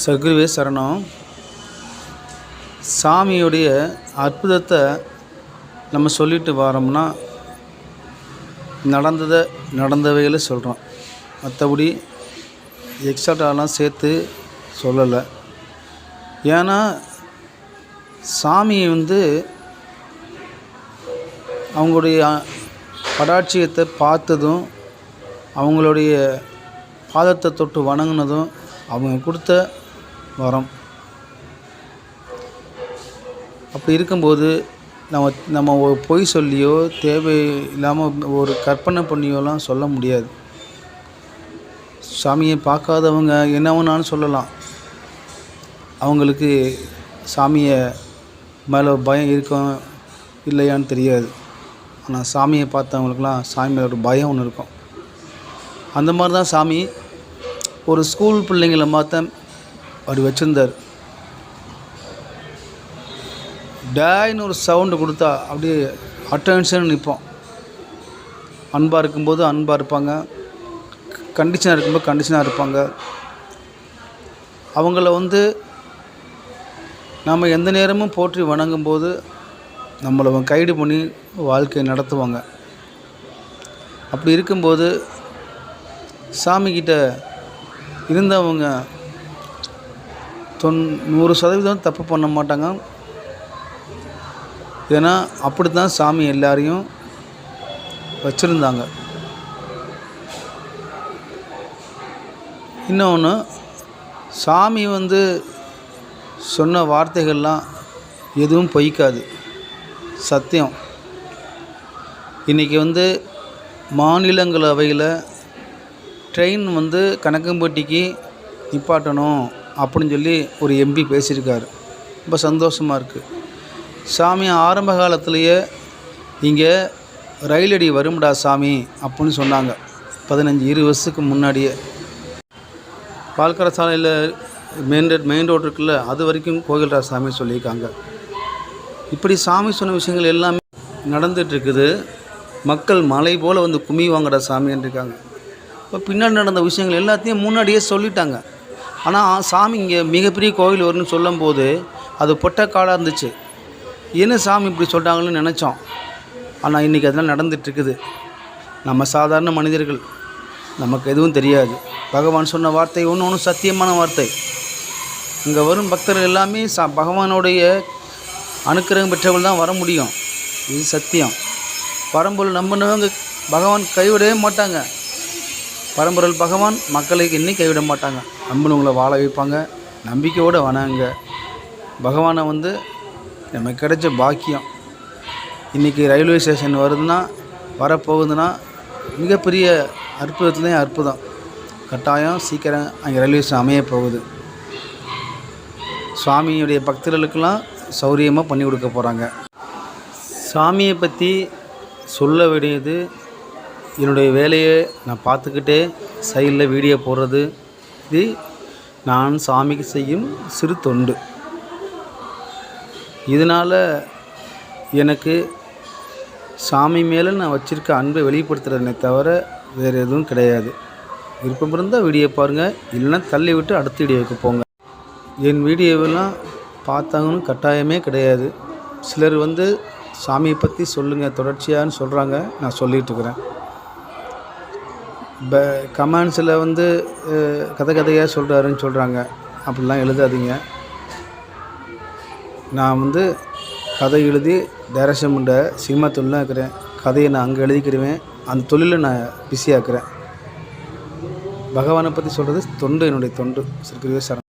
சகுருவே சரணம். சாமியுடைய அற்புதத்தை நம்ம சொல்லிட்டு வரோம்னா நடந்ததை நடந்தவைகளை சொல்கிறோம் மற்றபடி எக்ஸ்ட்ராலாம் சேர்த்து சொல்லலை. ஏன்னா சாமி வந்து அவங்களுடைய படாட்சியத்தை பார்த்ததும் அவங்களுடைய பாதத்தை தொட்டு வணங்கினதும் அவங்க கொடுத்த வரம் அப்படி இருக்கும்போது நம்ம நம்ம பொய் சொல்லியோ தேவை இல்லாமல் ஒரு கற்பனை பண்ணியோலாம் சொல்ல முடியாது. சாமியை பார்க்காதவங்க என்ன வேணாலும் சொல்லலாம். அவங்களுக்கு சாமியை மேலே பயம் இருக்கும் இல்லையான்னு தெரியாது. ஆனால் சாமியை பார்த்தவங்களுக்குலாம் சாமி மேலே ஒரு பயம் ஒன்று இருக்கும். அந்த மாதிரி தான் சாமி. ஒரு ஸ்கூல் பிள்ளைங்களை மாற்ற அவர் வச்சுருந்தார். டேன்னு ஒரு சவுண்டு கொடுத்தா அப்படியே அட்டென்ஷன் நிற்போம் அன்பாக இருக்கும்போது அன்பாக இருப்பாங்க. கண்டிஷனாக இருக்கும்போது கண்டிஷனாக இருப்பாங்க. அவங்கள வந்து நம்ம எந்த நேரமும் போற்றி வணங்கும்போது நம்மளை அவங்க கைடு பண்ணி வாழ்க்கையை நடத்துவாங்க. அப்படி இருக்கும்போது சாமிக்கிட்ட இருந்தவங்க தொன் நூறு சதவீதம் தப்பு பண்ண மாட்டாங்க. ஏன்னா அப்படி தான் சாமி எல்லாரையும் வச்சுருந்தாங்க. இன்னொன்று சாமி வந்து சொன்ன வார்த்தைகள்லாம் எதுவும் பொய்க்காது. சத்தியம். இன்றைக்கி வந்து மாநிலங்களவையில் ட்ரெயின் வந்து கணக்கம்பட்டிக்கு நிப்பாட்டணும். அப்படின்னு சொல்லி ஒரு எம்பி பேசியிருக்கார். ரொம்ப சந்தோஷமாக இருக்குது சாமி ஆரம்ப காலத்துலேயே இங்கே ரயிலடி வரும்டா சாமி அப்படின்னு சொன்னாங்க. பதினஞ்சு இருபது வருஷத்துக்கு முன்னாடியே. பால்கர சாலையில் மெயின் ரோட் மெயின் ரோடு இருக்குல்ல அது வரைக்கும் கோகில்ரா சாமி சொல்லியிருக்காங்க. இப்படி சாமி சொன்ன விஷயங்கள் எல்லாமே நடந்துகிட்ருக்குது மக்கள் மலை போல் வந்து கும்மி வாங்கடா சாமின்னு இருக்காங்க இப்போ பின்னாடி நடந்த விஷயங்கள் எல்லாத்தையும் முன்னாடியே சொல்லிட்டாங்க. ஆனால் சாமி இங்கே மிகப்பெரிய கோவில் வரும்னு சொல்லும்போது அது பொட்டக்காடாக இருந்துச்சு. என்ன சாமி இப்படி சொல்கிறாங்கன்னு நினச்சோம். ஆனால் இன்றைக்கி அதெல்லாம் நடந்துகிட்ருக்குது நம்ம சாதாரண மனிதர்கள். நமக்கு எதுவும் தெரியாது. பகவான் சொன்ன வார்த்தை ஒன்று ஒன்று சத்தியமான வார்த்தை. இங்கே வரும் பக்தர்கள் எல்லாமே சா பகவானுடைய அனுக்கிரகம் பெற்றவர்கள் தான் வர முடியும். இது சத்தியம். பரம்பொருள் நம்பினவங்க பகவான் கைவிடவே மாட்டாங்க. பரம்பொருள் பகவான் மக்களுக்கு இன்னும் கைவிட மாட்டாங்க. நம்பினவங்களை வாழ வைப்பாங்க. நம்பிக்கையோடு வணங்க பகவானை வந்து நமக்கு கிடைச்ச பாக்கியம். இன்றைக்கி ரயில்வே ஸ்டேஷன் வருதுன்னா வரப்போகுதுன்னா மிகப்பெரிய அற்புதத்துலேயும் அற்புதம். கட்டாயம் சீக்கிரம் அங்கே ரயில்வே ஸ்டேஷன் அமைய போகுது. சுவாமியுடைய பக்தர்களுக்கெல்லாம் சௌரியமாக பண்ணி கொடுக்க போகிறாங்க சாமியை பற்றி சொல்ல வேண்டியது என்னுடைய வேலையை நான் பார்த்துக்கிட்டே சைடில் வீடியோ போடுறது இது நான் சாமிக்கு செய்யும் சிறு தொண்டு. இதனால் எனக்கு சாமி மேலே நான் வச்சுருக்க அன்பை வெளிப்படுத்துகிறேனே தவிர வேறு எதுவும் கிடையாது. விருப்பம் இருந்தால் வீடியோ பாருங்கள் இல்லைன்னா தள்ளி விட்டு அடுத்த வீடியோவுக்கு போங்க. என் வீடியோவெல்லாம் பார்த்தாங்கன்னு கட்டாயமே கிடையாது. சிலர் வந்து சாமியை பற்றி சொல்லுங்கள் தொடர்ச்சியான்னு சொல்கிறாங்க நான் சொல்லிகிட்ருக்குறேன் இப்போ கமெண்ட்ஸில் வந்து கதை கதையாக சொல்கிறாருன்னு சொல்கிறாங்க அப்படிலாம் எழுதாதீங்க. நான் வந்து கதை எழுதி டைரக்ஷன் பண்ணுற சினிமா தொழிலாக இருக்கிறேன். கதையை நான் அங்கே எழுதிக்கிடுவேன் அந்த தொழிலை நான் பிஸியாக இருக்கிறேன் பகவானை பற்றி சொல்கிறது தொண்டு என்னுடைய தொண்டு. சிறுகிரிவே சரணம்.